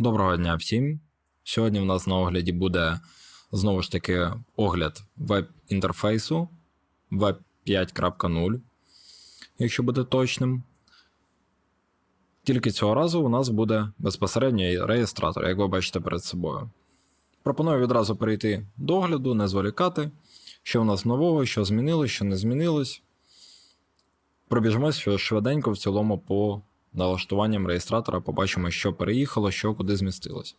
Доброго дня всім. Сьогодні в нас на огляді буде знову ж таки огляд веб-інтерфейсу Web 5.0, якщо буде точним. Тільки цього разу у нас буде безпосередньо реєстратор, як ви бачите перед собою. Пропоную відразу перейти до огляду, не зволікати, що в нас нового, що змінилось, що не змінилось. Пробіжмося швиденько в цілому по налаштуванням реєстратора, побачимо, що переїхало, що куди змістилось.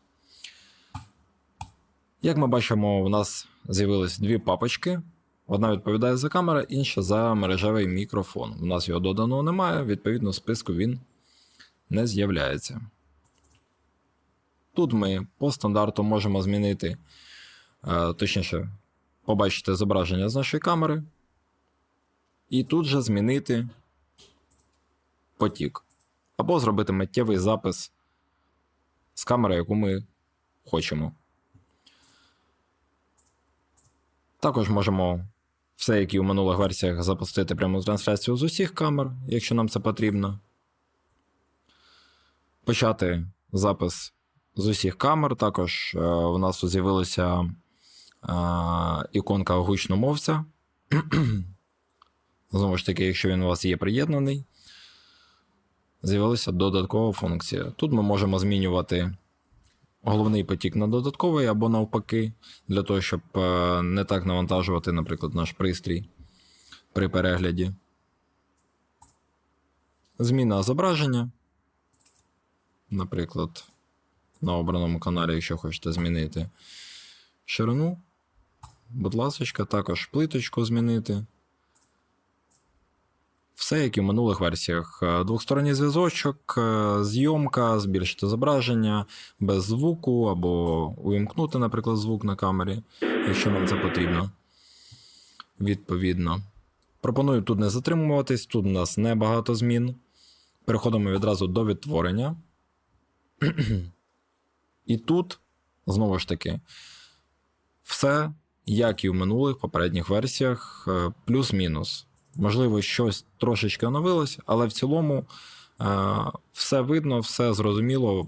Як ми бачимо, у нас з'явились дві папочки. Одна відповідає за камеру, інша за мережевий мікрофон. У нас його доданого немає, відповідно, в списку він не з'являється. Тут ми по стандарту можемо змінити, е, точніше, побачити зображення з нашої камери. І тут же змінити потік. Або зробити миттєвий запис з камери, яку ми хочемо. Також можемо все, як і у минулих версіях, запустити пряму трансляцію з усіх камер, якщо нам це потрібно. Почати запис з усіх камер. Також е, у нас тут з'явилася е, іконка гучномовця. Знову ж таки, якщо він у вас є приєднаний, з'явилася додаткова функція. Тут ми можемо змінювати головний потік на додатковий або навпаки, для того, щоб е, не так навантажувати, наприклад, наш пристрій при перегляді. Зміна зображення. Наприклад, на обраному каналі, якщо хочете змінити ширину. Будь ласка, також плиточку змінити. Все, як і в минулих версіях. Е, Двохсторонній зв'язочок, е, зйомка, збільшити зображення без звуку, або увімкнути, наприклад, звук на камері, якщо нам це потрібно. Відповідно. Пропоную тут не затримуватись, тут у нас небагато змін. Переходимо відразу до відтворення. І тут, знову ж таки, все, як і в минулих попередніх версіях, е, плюс-мінус. Можливо, щось трошечки оновилось, але в цілому е, все видно, все зрозуміло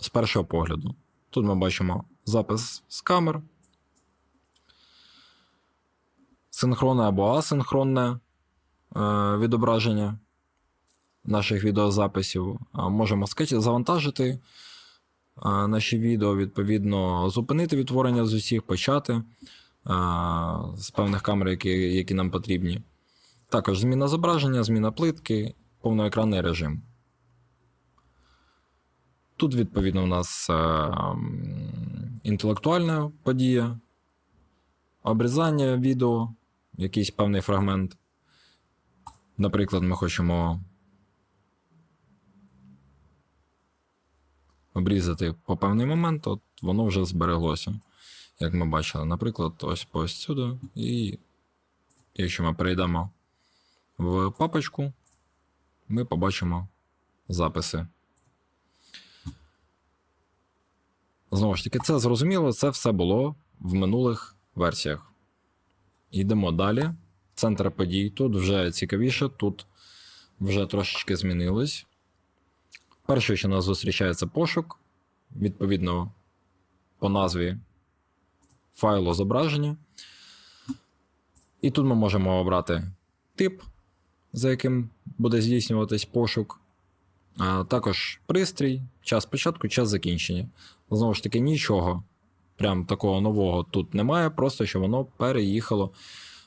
з першого погляду. Тут ми бачимо запис з камер, синхронне або асинхронне е, відображення наших відеозаписів. Е, можемо завантажити наші відео, відповідно, зупинити відтворення з усіх, почати з певних камер, які, які нам потрібні. Також зміна зображення, зміна плитки, повноекранний режим. Тут, відповідно, у нас е, інтелектуальна подія, обрізання відео, якийсь певний фрагмент. Наприклад, ми хочемо обрізати по певний момент, от воно вже збереглося. Як ми бачили, наприклад, ось по ось сюди. І якщо ми перейдемо в папочку, ми побачимо записи. Знову ж таки, це зрозуміло, це все було в минулих версіях. Йдемо далі. Центр подій. Тут вже цікавіше, тут вже трошечки змінилось. Перше, що нас зустрічає, це пошук. Відповідно, по назві файлу зображення. І тут ми можемо обрати тип за яким буде здійснюватись пошук. А також пристрій, час початку, час закінчення. Знову ж таки, нічого прям такого нового тут немає, просто що воно переїхало.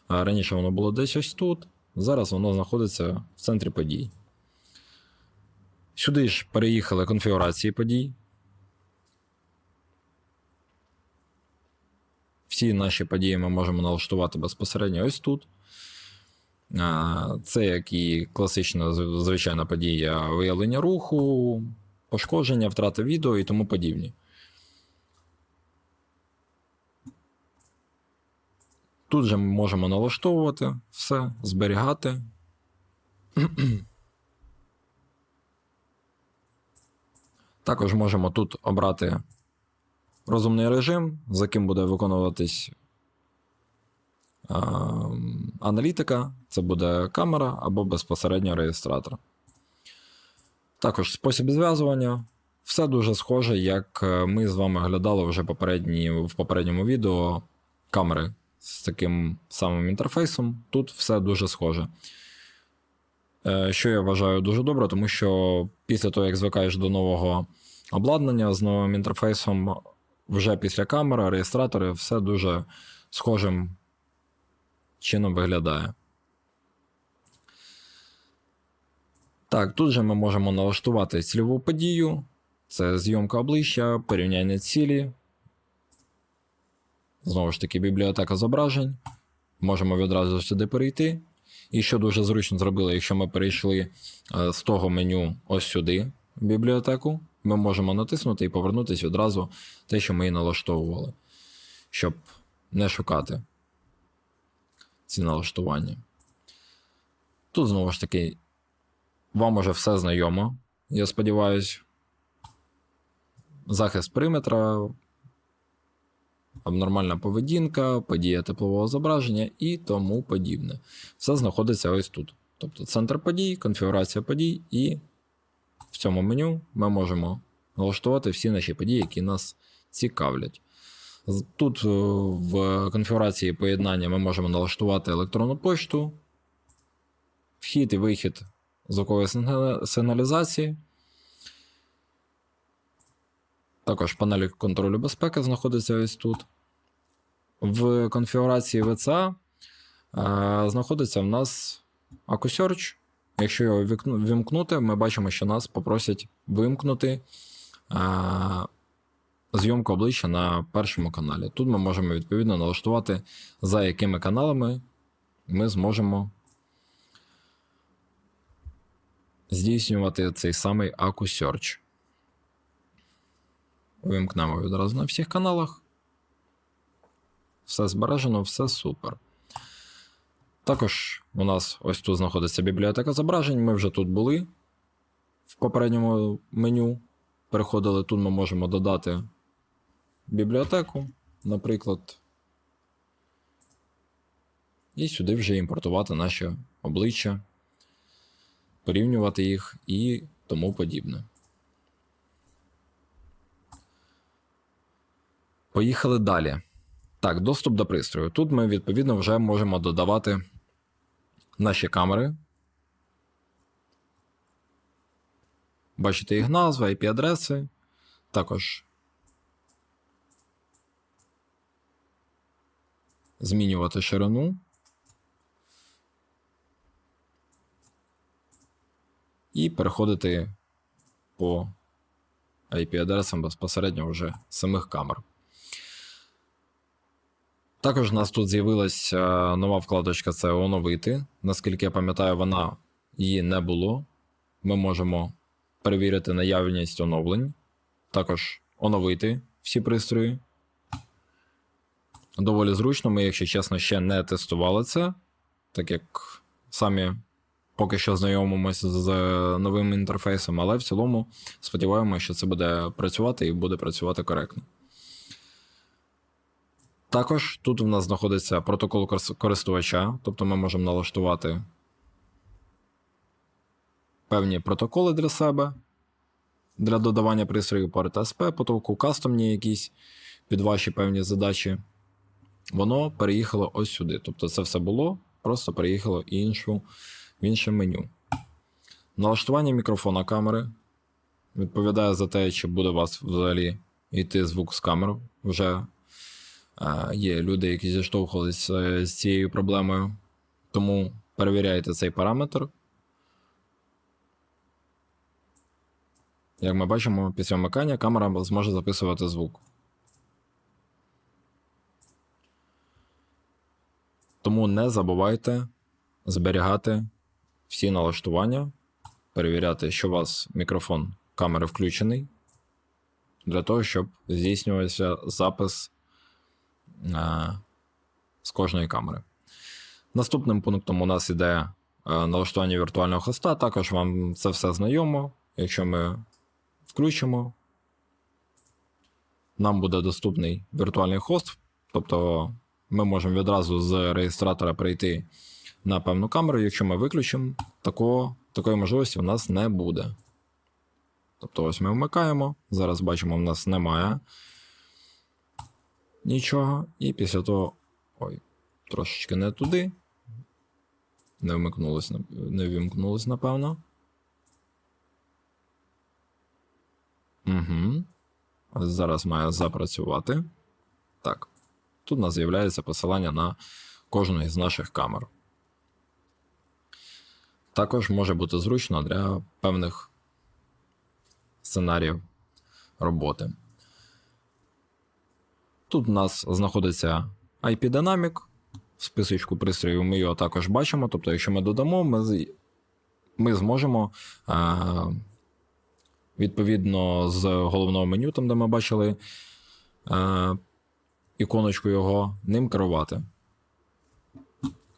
Раніше воно було десь ось тут, зараз воно знаходиться в центрі подій. Сюди ж переїхали конфігурації подій. Всі наші події ми можемо налаштувати безпосередньо ось тут. Це як і класична звичайна подія виявлення руху, пошкодження, втрати відео і тому подібні. Тут же ми можемо налаштовувати все, зберігати. Також можемо тут обрати розумний режим, за яким буде виконуватись аналітика, це буде камера або безпосередньо реєстратор. Також спосіб зв'язування. все дуже схоже, як е, ми з вами глядали вже попередні, в попередньому відео камери з таким самим інтерфейсом. Тут все дуже схоже. Е, Що я вважаю дуже добре, тому що після того, як звикаєш до нового обладнання з новим інтерфейсом, вже після камери, реєстратори, все дуже схожим чином виглядає. Так, тут же ми можемо налаштувати цільову подію. Це зйомка обличчя, порівняння цілі. Знову ж таки, бібліотека зображень. Можемо відразу сюди перейти. І що дуже зручно зробили, якщо ми перейшли е, з того меню ось сюди, в бібліотеку, ми можемо натиснути і повернутися відразу те, що ми і налаштовували, щоб не шукати ці налаштування. Тут знову ж таки, вам уже все знайомо, я сподіваюся. Захист периметра, абнормальна поведінка, подія теплового зображення і тому подібне. Все знаходиться ось тут. Тобто центр подій, конфігурація подій, і в цьому меню ми можемо налаштувати всі наші події, які нас цікавлять. Тут е, в конфігурації поєднання ми можемо налаштувати електронну пошту, вхід і вихід звукової сигна- сигналізації. Також панель контролю безпеки знаходиться ось тут. В конфігурації VCA е, знаходиться в нас AcuSearch. Якщо його вімкнути, ми бачимо, що нас попросять вимкнути е, зйомку обличчя на першому каналі. Тут ми можемо відповідно налаштувати, за якими каналами ми зможемо здійснювати цей самий AcuSearch. Вимкнемо відразу на всіх каналах. Все збережено, все супер. Також у нас ось тут знаходиться бібліотека зображень. Ми вже тут були в попередньому меню. Переходили, тут ми можемо додати бібліотеку, наприклад. І сюди вже імпортувати наші обличчя, порівнювати їх і тому подібне. Поїхали далі. Так, доступ до пристрою. Тут ми, відповідно, вже можемо додавати наші камери. Бачите їх назва, IP-адреси. Також змінювати ширину. І переходити по IP-адресам безпосередньо вже самих камер. Також у нас тут з'явилася е, нова вкладочка це оновити. Наскільки я пам'ятаю, вона її не було. Ми можемо перевірити наявність оновлень. Також оновити всі пристрої. Доволі зручно. Ми, якщо чесно, ще не тестували це, так як самі поки що знайомимося з новим інтерфейсом, але в цілому сподіваємося, що це буде працювати і буде працювати коректно. Також тут у нас знаходиться протокол користувача, тобто ми можемо налаштувати певні протоколи для себе для додавання пристроїв по RTSP, потоку кастомні якісь під ваші певні задачі. Воно переїхало ось сюди. Тобто це все було, просто переїхало іншу, в інше меню. Налаштування мікрофона камери відповідає за те, чи буде у вас взагалі йти звук з камер. Вже е, є люди, які зіштовхувалися з цією проблемою. Тому перевіряйте цей параметр. Як ми бачимо, після вмикання камера зможе записувати звук. Тому не забувайте зберігати всі налаштування, перевіряти, що у вас мікрофон камери включений, для того, щоб здійснювався запис е, з кожної камери. Наступним пунктом у нас іде е, налаштування віртуального хоста. Також вам це все знайомо. Якщо ми включимо, нам буде доступний віртуальний хост, тобто ми можемо відразу з реєстратора прийти на певну камеру. Якщо ми виключимо, такого, такої можливості у нас не буде. Тобто ось ми вмикаємо. Зараз бачимо, в нас немає нічого. І після того. Ой, трошечки не туди. Не вмикнулось, не вімкнулось, напевно. Угу. Зараз має запрацювати. Так. Тут у нас з'являється посилання на кожну із наших камер. Також може бути зручно для певних сценаріїв роботи. Тут у нас знаходиться IP Dynamic. В списочку пристроїв ми його також бачимо. Тобто, якщо ми додамо, ми, ми зможемо а, відповідно з головного меню, там де ми бачили а, іконочку його, ним керувати.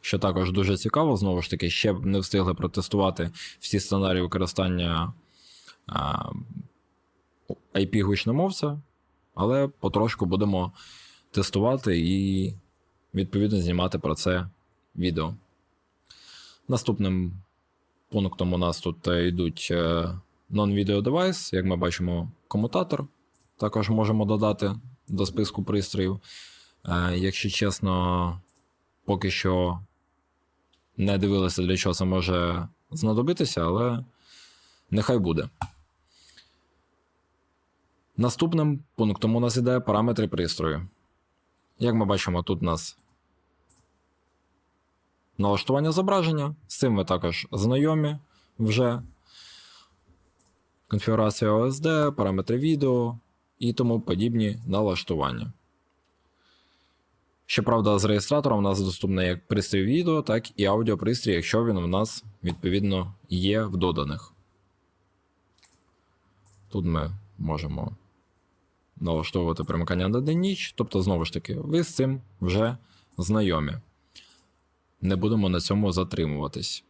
Що також дуже цікаво, знову ж таки, ще не встигли протестувати всі сценарії використання а, IP гучномовця, але потрошку будемо тестувати і відповідно знімати про це відео. Наступним пунктом у нас тут е, йдуть е, non-video device, як ми бачимо, комутатор. Також можемо додати до списку пристроїв. Е, Якщо чесно, поки що не дивилися, для чого це може знадобитися, але нехай буде. Наступним пунктом у нас іде параметри пристрою. Як ми бачимо, тут у нас налаштування зображення. З цим ви також знайомі вже. Конфігурація OSD, параметри відео і тому подібні налаштування. Щоправда, з реєстратором у нас доступний як пристрій відео, так і аудіопристрій, якщо він у нас відповідно є в доданих. Тут ми можемо налаштовувати примикання на день ніч, тобто, знову ж таки, ви з цим вже знайомі. Не будемо на цьому затримуватись.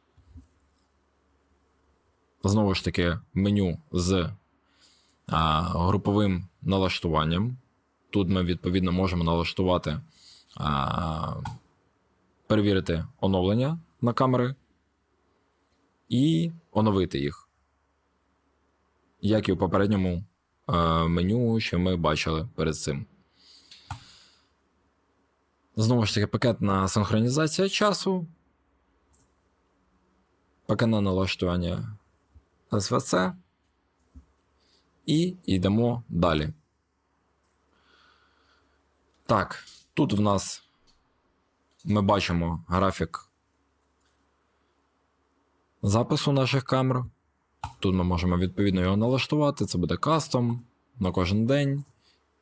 Знову ж таки, меню з груповим налаштуванням. Тут ми відповідно можемо налаштувати, перевірити оновлення на камери і оновити їх. Як і в попередньому е, меню, що ми бачили перед цим. Знову ж таки, пакетна синхронізація часу. Пакетне налаштування СВЦ. І йдемо далі. Так, тут в нас ми бачимо графік запису наших камер. Тут ми можемо відповідно його налаштувати. Це буде кастом на кожен день,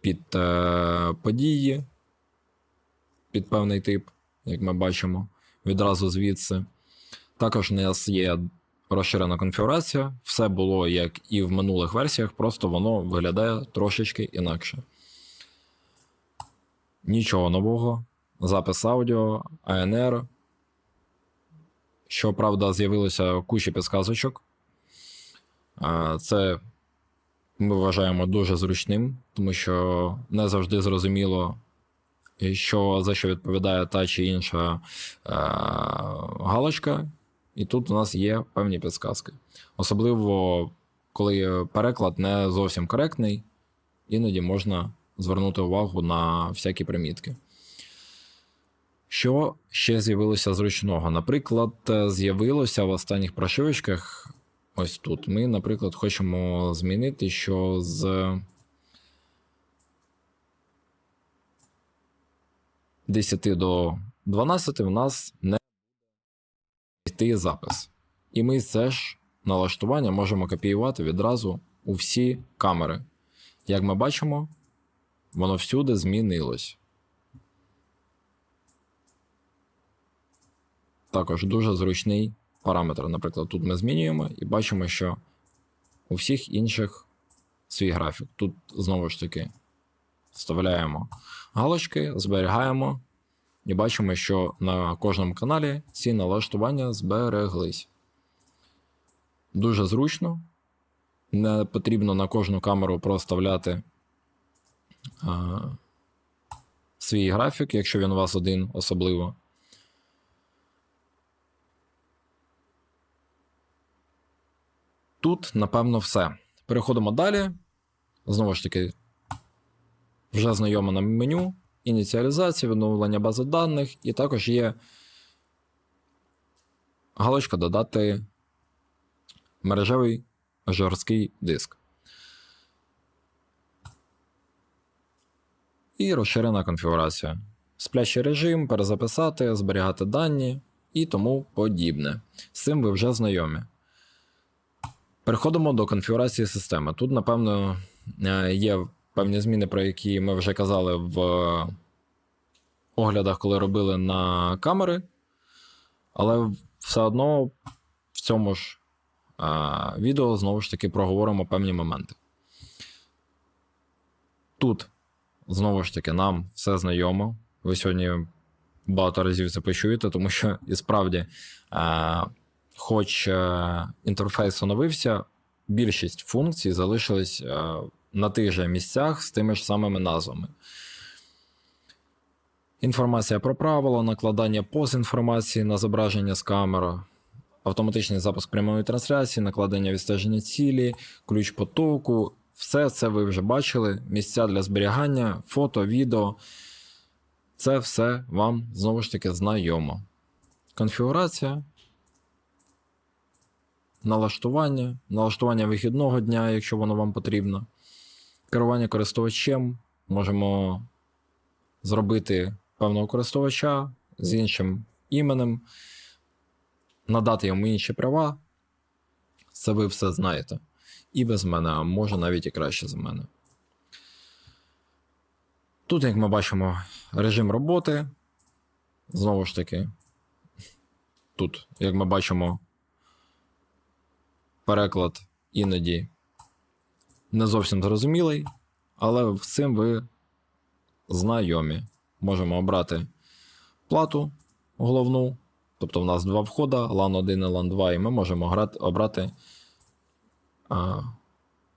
під е, події, під певний тип, як ми бачимо, відразу звідси. Також у нас є розширена конфігурація. Все було як і в минулих версіях, просто воно виглядає трошечки інакше. Нічого нового. Запис аудіо, ANR. Щоправда, з'явилося куча підсказочок. Це ми вважаємо дуже зручним, тому що не завжди зрозуміло, що, за що відповідає та чи інша е, галочка. І тут у нас є певні підсказки. Особливо, коли переклад не зовсім коректний, іноді можна звернути увагу на всякі примітки. Що ще з'явилося зручного? Наприклад, з'явилося в останніх прошивочках ось тут. Ми, наприклад, хочемо змінити, що з десяти до 12 в нас не йти запис. І ми це ж налаштування можемо копіювати відразу у всі камери. Як ми бачимо, воно всюди змінилось. Також дуже зручний параметр. Наприклад, тут ми змінюємо і бачимо, що у всіх інших свій графік. Тут знову ж таки вставляємо галочки, зберігаємо і бачимо, що на кожному каналі ці налаштування збереглись. Дуже зручно. Не потрібно на кожну камеру проставляти а, свій графік, якщо він у вас один особливо. Тут, напевно, все. переходимо далі. Знову ж таки, вже знайоме нам меню, ініціалізація, відновлення бази даних, і також є галочка додати мережевий жорсткий диск. І розширена конфігурація. Сплячий режим, перезаписати, зберігати дані і тому подібне. З цим ви вже знайомі. Переходимо до конфігурації системи. Тут, напевно, е, є певні зміни, про які ми вже казали в оглядах, коли робили на камери. Але все одно в цьому ж е, відео знову ж таки проговоримо певні моменти. Тут, знову ж таки, нам все знайомо. Ви сьогодні багато разів це почуєте, тому що і справді, е, хоч е, інтерфейс оновився, більшість функцій залишились е, на тих же місцях з тими ж самими назвами. Інформація про правила, накладання поз інформації на зображення з камери, автоматичний запуск прямої трансляції, накладення відстеження цілі, ключ потоку. Все це ви вже бачили. Місця для зберігання, фото, відео. Це все вам знову ж таки знайомо. Конфігурація. Налаштування, налаштування вихідного дня, якщо воно вам потрібно. Керування користувачем. Можемо зробити певного користувача з іншим іменем, надати йому інші права. Це ви все знаєте. І без мене, а може навіть і краще за мене. Тут, як ми бачимо, режим роботи. Знову ж таки, тут, як ми бачимо, переклад іноді не зовсім зрозумілий, але з цим ви знайомі. Можемо обрати плату головну. Тобто в нас два входа, LAN 1 і LAN 2, і ми можемо обрати,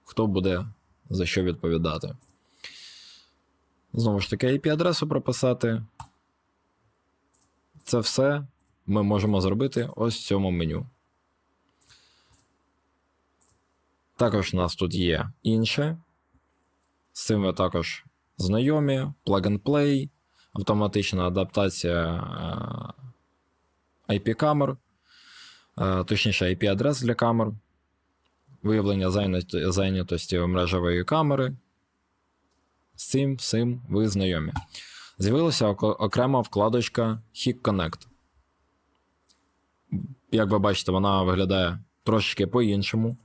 хто буде за що відповідати. Знову ж таки, IP-адресу прописати. Це все ми можемо зробити ось в цьому меню. Також у нас тут є інше. З цим ви також знайомі, plug-and-play, автоматична адаптація IP-камер, е, точніше, IP-адрес для камер, виявлення зайнятості мережевої камери. З цим всім ви знайомі. З'явилася окрема вкладочка Hick Connect. Як ви бачите, вона виглядає трошечки по-іншому.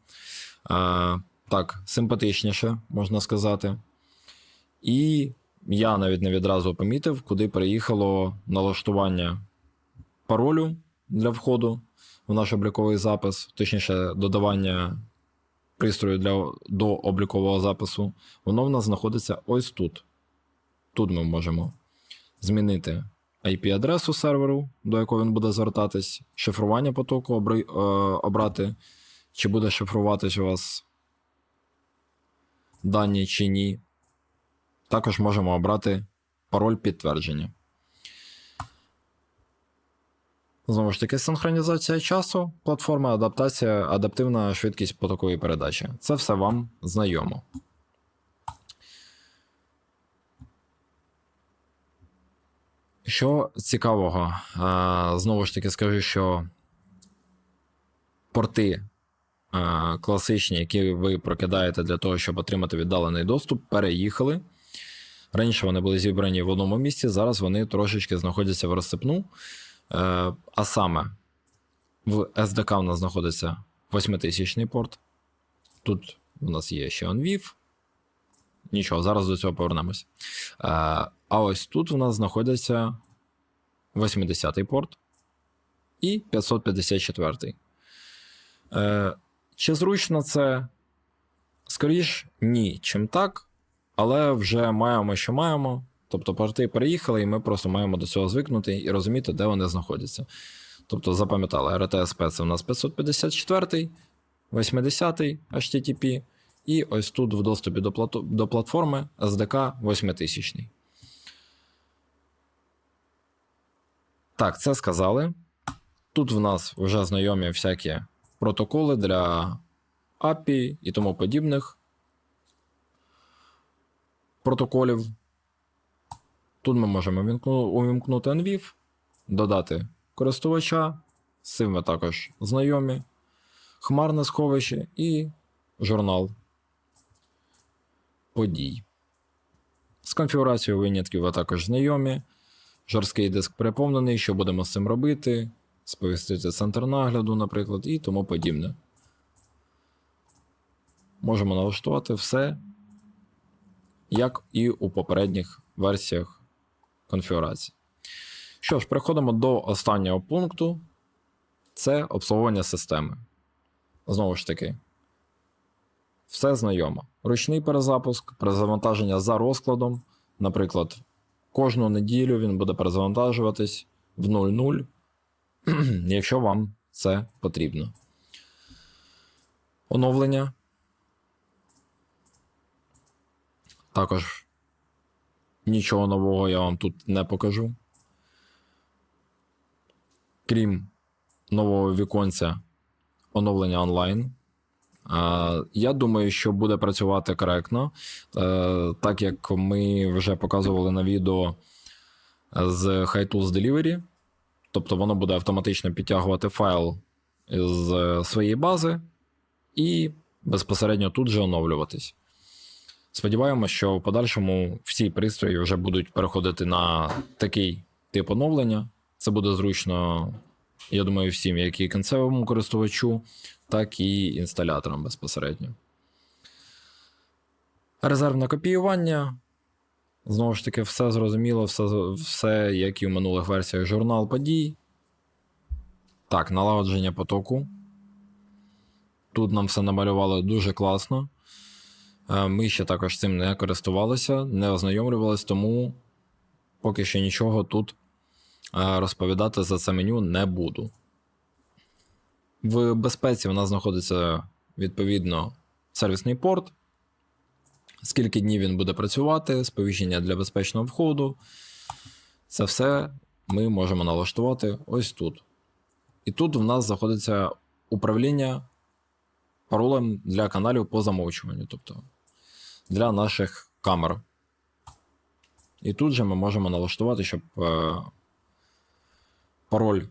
Так, симпатичніше, можна сказати. І я навіть не відразу помітив, куди приїхало налаштування паролю для входу в наш обліковий запис, точніше, додавання пристрою для, до облікового запису. Воно в нас знаходиться ось тут. Тут ми можемо змінити IP-адресу серверу, до якого він буде звертатись, шифрування потоку е, обрати, чи буде шифруватись у вас дані чи ні. Також можемо обрати пароль підтвердження. Знову ж таки, синхронізація часу, платформа, адаптація, адаптивна швидкість потокової передачі. Це все вам знайомо. Що цікавого, знову ж таки скажу, що порти класичні, які ви прокидаєте для того, щоб отримати віддалений доступ, переїхали. Раніше вони були зібрані в одному місці, зараз вони трошечки знаходяться в розсипну. Е, а саме, в SDK у нас знаходиться 8000 порт. Тут у нас є ще OnVIV. Нічого, зараз до цього повернемось. Е, а ось тут у нас знаходиться 80-й порт і 554. Чи зручно це? Скоріш, ні, чим так. Але вже маємо, що маємо. Тобто порти переїхали, і ми просто маємо до цього звикнути і розуміти, де вони знаходяться. Тобто, запам'ятали, RTSP це у нас 554, 80 HTTP, і ось тут в доступі до, плату, до платформи SDK 8000. Так, це сказали. Тут в нас вже знайомі всякі протоколи для API і тому подібних протоколів. Тут ми можемо увімкнути NVIF, додати користувача, з цим ви також знайомі, хмарне сховище і журнал подій. З конфігурацією винятків ви також знайомі. Жорсткий диск переповнений, що будемо з цим робити, сповістити центр нагляду, наприклад, і тому подібне. Можемо налаштувати все, як і у попередніх версіях конфігурації. Що ж, переходимо до останнього пункту це обслуговування системи. Знову ж таки, все знайомо. Ручний перезапуск, перезавантаження за розкладом. Наприклад, кожну неділю він буде перезавантажуватись в 0.0, якщо вам це потрібно. Оновлення. Також нічого нового я вам тут не покажу. Крім нового віконця оновлення онлайн. Я думаю, що буде працювати коректно, Е, так як ми вже показували на відео з HiTools Delivery. Тобто воно буде автоматично підтягувати файл з своєї бази і безпосередньо тут же оновлюватись. Сподіваємося, що в подальшому всі пристрої вже будуть переходити на такий тип оновлення. Це буде зручно, я думаю, всім, як і кінцевому користувачу, так і інсталяторам безпосередньо. Резервне копіювання. Знову ж таки, все зрозуміло, все, все як і в минулих версіях журнал подій. Так, налагодження потоку. Тут нам все намалювали дуже класно. Е, Ми ще також цим не користувалися, не ознайомлювалися, тому поки що нічого тут е, розповідати за це меню не буду. В безпеці в нас знаходиться відповідно сервісний порт. Скільки днів він буде працювати, сповіщення для безпечного входу. Це все ми можемо налаштувати ось тут. І тут в нас знаходиться управління паролем для каналів по замовчуванню, тобто для наших камер. І тут же ми можемо налаштувати, щоб е, пароль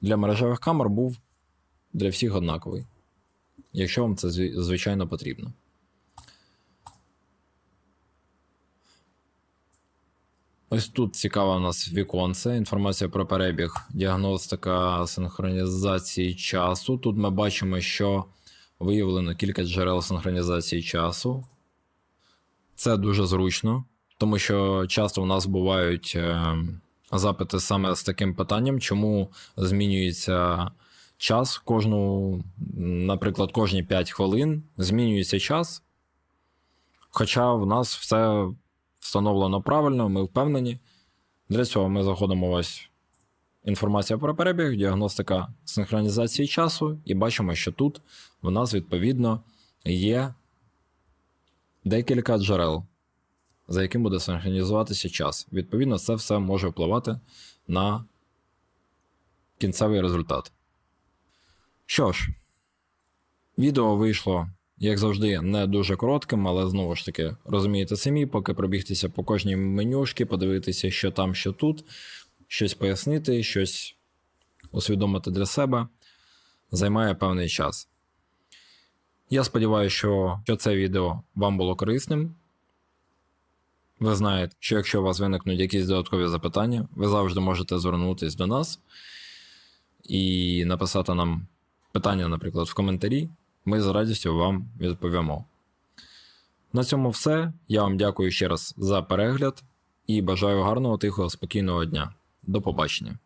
для мережевих камер був для всіх однаковий, якщо вам це звичайно потрібно. Ось тут цікаве у нас віконце, інформація про перебіг, діагностика синхронізації часу. Тут ми бачимо, що виявлено кілька джерел синхронізації часу. Це дуже зручно, тому що часто в нас бувають е, запити саме з таким питанням, чому змінюється час кожну, наприклад, кожні 5 хвилин змінюється час. Хоча в нас все встановлено правильно, ми впевнені. Для цього ми заходимо ось інформація про перебіг, діагностика синхронізації часу, і бачимо, що тут в нас відповідно є декілька джерел, за яким буде синхронізуватися час. Відповідно, це все може впливати на кінцевий результат. Що ж, відео вийшло, як завжди, не дуже коротким, але знову ж таки, розумієте самі, поки пробігтися по кожній менюшки, подивитися, що там, що тут, щось пояснити, щось усвідомити для себе, займає певний час. Я сподіваюся, що, що це відео вам було корисним. Ви знаєте, що якщо у вас виникнуть якісь додаткові запитання, ви завжди можете звернутися до нас і написати нам питання, наприклад, в коментарі. Ми з радістю вам відповімо. На цьому все. Я вам дякую ще раз за перегляд і бажаю гарного, тихого, спокійного дня. До побачення.